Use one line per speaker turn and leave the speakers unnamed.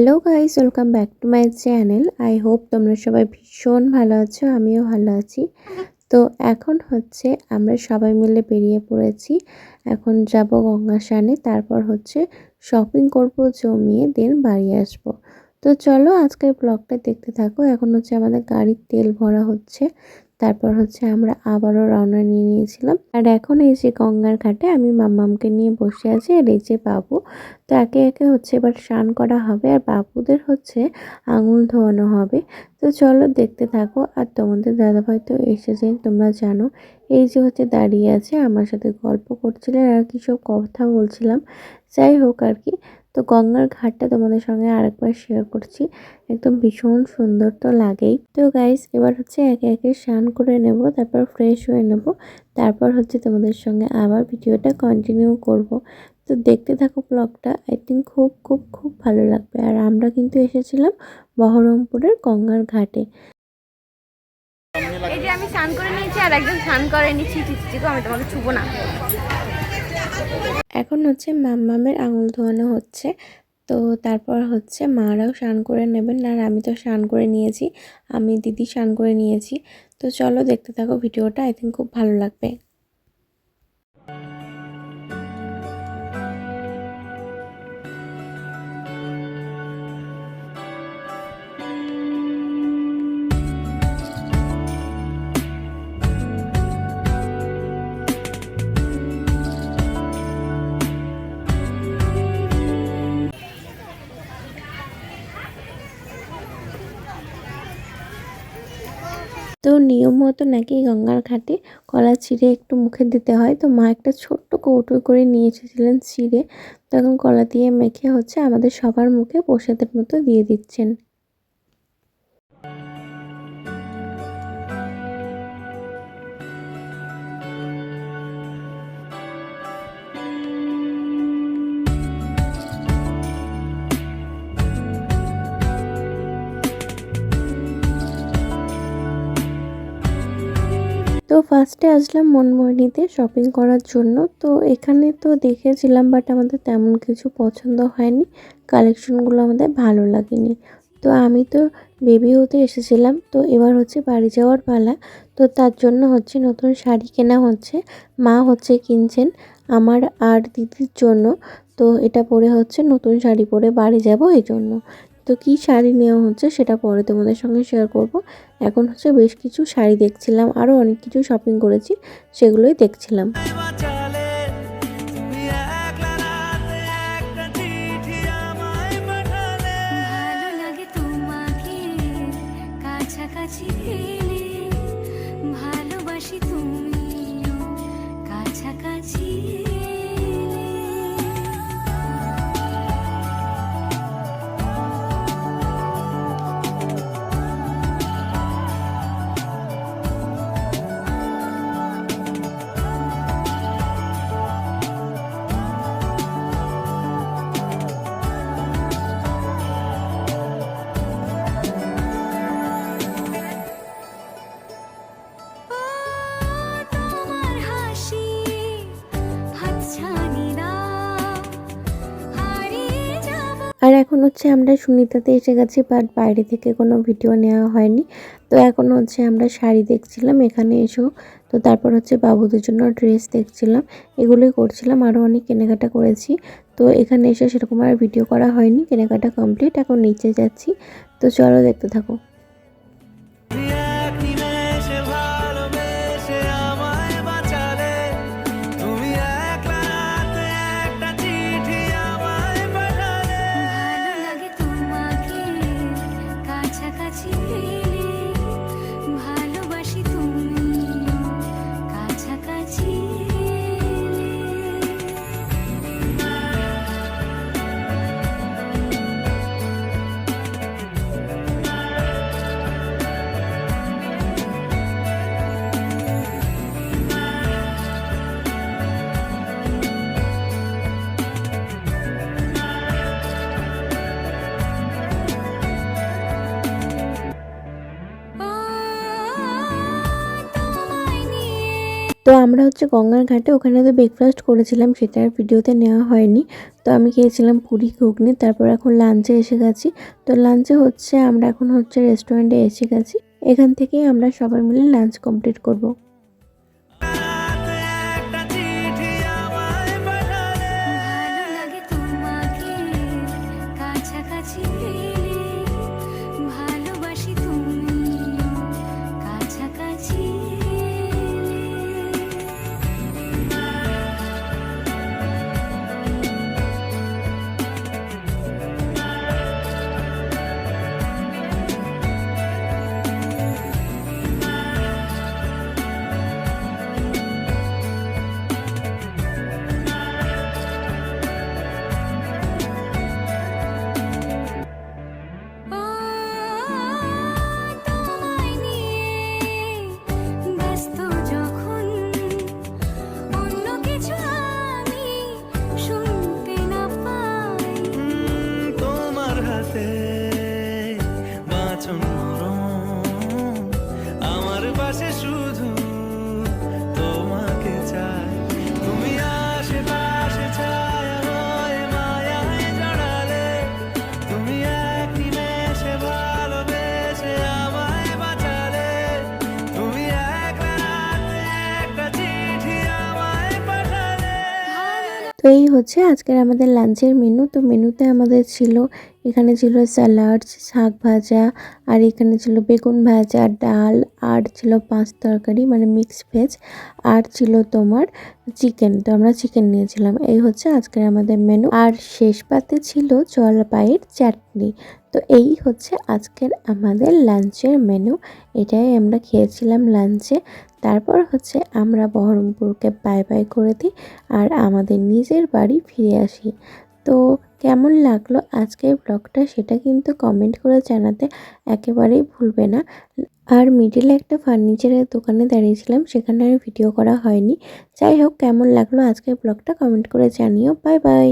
Hello guys welcome back to my channel I hope তোমরা সবাই ভীষণ ভালো আছো, আমিও ভালো আছি। তো এখন হচ্ছে আমরা সবাই মিলে বেরিয়ে পড়েছি। এখন যাব গঙ্গা স্নানে তারপর হচ্ছে শপিং করব, জমিয়ে দেন বাড়ি আসব। তো চলো আজকের ব্লগটা দেখতে থাকো। এখন হচ্ছে আমাদের গাড়ির তেল ভরা হচ্ছে। তারপর হচ্ছে আমরা আবারও রওনা নিয়ে নিয়েছিলাম। আর এখন এই যে গঙ্গার ঘাটে আমি মাম্মামকে নিয়ে বসে আছি আর এই যে বাবু, তো একে একে হচ্ছে এবার স্নান করা হবে আর বাবুদের হচ্ছে আঙুল ধোয়ানো হবে। তো চলো দেখতে থাকো আর তোমাদের দাদাভাই তো এসেছে, তোমরা জানো। এই যে হচ্ছে দাঁড়িয়ে আছে, আমার সাথে গল্প করছিলেন আর কি সব কথা বলছিলাম। যাই হোক আর কি তো গঙ্গার ঘাটটা তোমাদের সঙ্গে আরেকবার শেয়ার করছি। একদম ভীষণ সুন্দর তো লাগেই। তো গাইস এবার হচ্ছে একে একে স্নান করে নেব, তারপর ফ্রেশ হয়ে নেব। তারপর হচ্ছে তোমাদের সঙ্গে আবার ভিডিওটা কন্টিনিউ করব। তো দেখতে থাকো ব্লগটা আই থিঙ্ক খুব খুব খুব ভালো লাগবে। আর আমরা কিন্তু এসেছিলাম বহরমপুরের গঙ্গার ঘাটে।
এই যে আমি স্নান করে নিয়েছি আর একজন স্নান করে নিচ্ছি চিচি আমি তোমাকে ছুবো না।
এখন হচ্ছে মাম্মামের আঙুল ধোয়ানো হচ্ছে। তো তারপর হচ্ছে মারাও স্নান করে নেবেন। আর আমি তো স্নান করে নিয়েছি। আমি দিদি স্নান করে নিয়েছি। তো চলো দেখতে থাকো ভিডিওটা। আই থিঙ্ক খুব ভালো লাগবে। তো নিয়ম মতো নাকি গঙ্গার ঘাটে কলা ছিঁড়ে একটু মুখে দিতে হয়। তো মা একটা ছোট্ট কৌটো করে নিয়ে এসেছিলেন ছিঁড়ে। তখন কলা দিয়ে মেখে হচ্ছে আমাদের সবার মুখে প্রসাদের মতো দিয়ে দিচ্ছেন। তো ফার্স্টে আসলাম মনমোহিনীতে শপিং করার জন্য। তো এখানে তো দেখেছিলাম বাট আমাদের তেমন কিছু পছন্দ হয়নি। কালেকশনগুলো আমাদের ভালো লাগেনি। তো আমি তো বেবি হতে এসেছিলাম। তো এবার হচ্ছে বাড়ি যাওয়ার পালা। তো তার জন্য হচ্ছে নতুন শাড়ি কেনা হচ্ছে। মা হচ্ছে কিনছেন আমার আর দিদির জন্য। তো এটা পরে হচ্ছে নতুন শাড়ি পরে বাড়ি যাব এই জন্য। তো কি শাড়ি নেওয়া হচ্ছে সেটা পরে তোমাদের সঙ্গে শেয়ার করব। এখন হচ্ছে বেশ কিছু শাড়ি দেখছিলাম আরও অনেক কিছু শপিং করেছি, সেগুলোই দেখছিলাম। হচ্ছে আমরা সুনিতাতে এসে গেছি বাট বাইরে থেকে কোনো ভিডিও নেওয়া হয়নি। তো এখন হচ্ছে আমরা শাড়ি দেখছিলাম, এখানে এসেও তো তারপর হচ্ছে বাবুদের জন্য ড্রেস দেখছিলাম, এগুলোই করছিলাম আরও অনেক কেনাকাটা করেছি। তো এখানে এসে সেরকম আর ভিডিও করা হয়নি, কেনাকাটা কমপ্লিট এখন নিচে যাচ্ছি। তো চলো দেখতে থাকো। তো আমরা হচ্ছে গঙ্গার ঘাটে ওখানে তো ব্রেকফাস্ট করেছিলাম, সেটা আর ভিডিওতে নেওয়া হয়নি। তো আমি খেয়েছিলাম পুরি, ঘুগনি, তারপর এখন লাঞ্চে এসে গেছি। তো লাঞ্চে হচ্ছে আমরা এখন হচ্ছে রেস্টুরেন্টে এসে গেছি। এখান থেকে আমরা সবাই মিলে লাঞ্চ কমপ্লিট করব। তো এই হচ্ছে আজকের আমাদের লাঞ্চের মেনু তো মেনুতে আমাদের ছিল, এখানে ছিল স্যালাড শাক ভাজা, আর এখানে ছিল বেগুন ভাজা, ডাল, আর ছিল পাঁচ তরকারি মানে মিক্স ভেজ আর ছিল তোমার চিকেন তো আমরা চিকেন নিয়েছিলাম। এই হচ্ছে আজকের আমাদের মেনু আর শেষ পাতে ছিল জলপাইয়ের চাটনি। তো এই হচ্ছে আজকের আমাদের লাঞ্চের মেনু এটাই আমরা খেয়েছিলাম লাঞ্চে। তারপর হচ্ছে আমরা বহরমপুরকে বাই বাই করে দিই আর আমাদের নিজের বাড়ি ফিরে আসি। তো কেমন লাগল আজকের ব্লগটা সেটা কিন্তু কমেন্ট করে জানাতে একেবারেই ভুলবে না। আর মিডিলে একটা ফার্নিচারের দোকানে দাঁড়িয়েছিলাম, সেখানে আর ভিডিও করা হয়নি। যাই হোক, কেমন লাগল আজকের ব্লগটা কমেন্ট করে জানিও। Bye bye